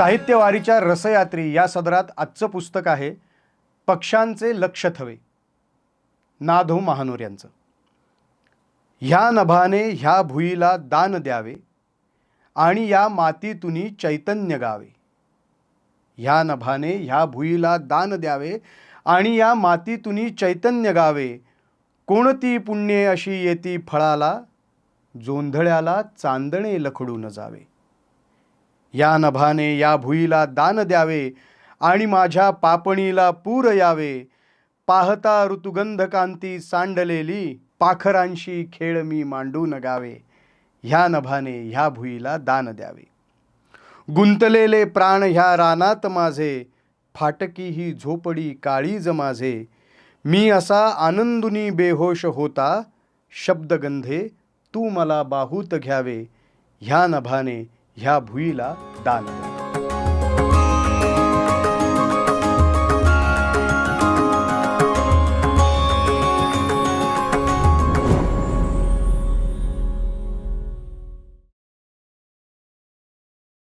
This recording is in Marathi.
साहित्यवारीच्या रसयात्री या सदरात आजचं पुस्तक आहे पक्षांचे लक्ष थवे. नाधो महानोर यांचं. ह्या नभाने ह्या भुईला दान द्यावे आणि या मातीतुनी चैतन्य गावे. ह्या नभाने ह्या भुईला दान द्यावे आणि या मातीतुनी चैतन्य गावे. कोणती पुण्ये अशी येती फळाला जोंधळ्याला चांदणे लखडून जावे. या नभाने या भुईला दान द्यावे आणि माझ्या पापणीला पूर यावे. पाहता ऋतुगंधकांती सांडलेली पाखरांशी खेळ मी मांडू नगावे ह्या नभाने ह्या भुईला दान द्यावे. गुंतलेले प्राण ह्या रानात माझे फाटकी ही झोपडी काळीज माझे. मी असा आनंदुनी बेहोश होता शब्दगंधे तू मला बाहूत घ्यावे. ह्या नभाने ह्या भुईला दान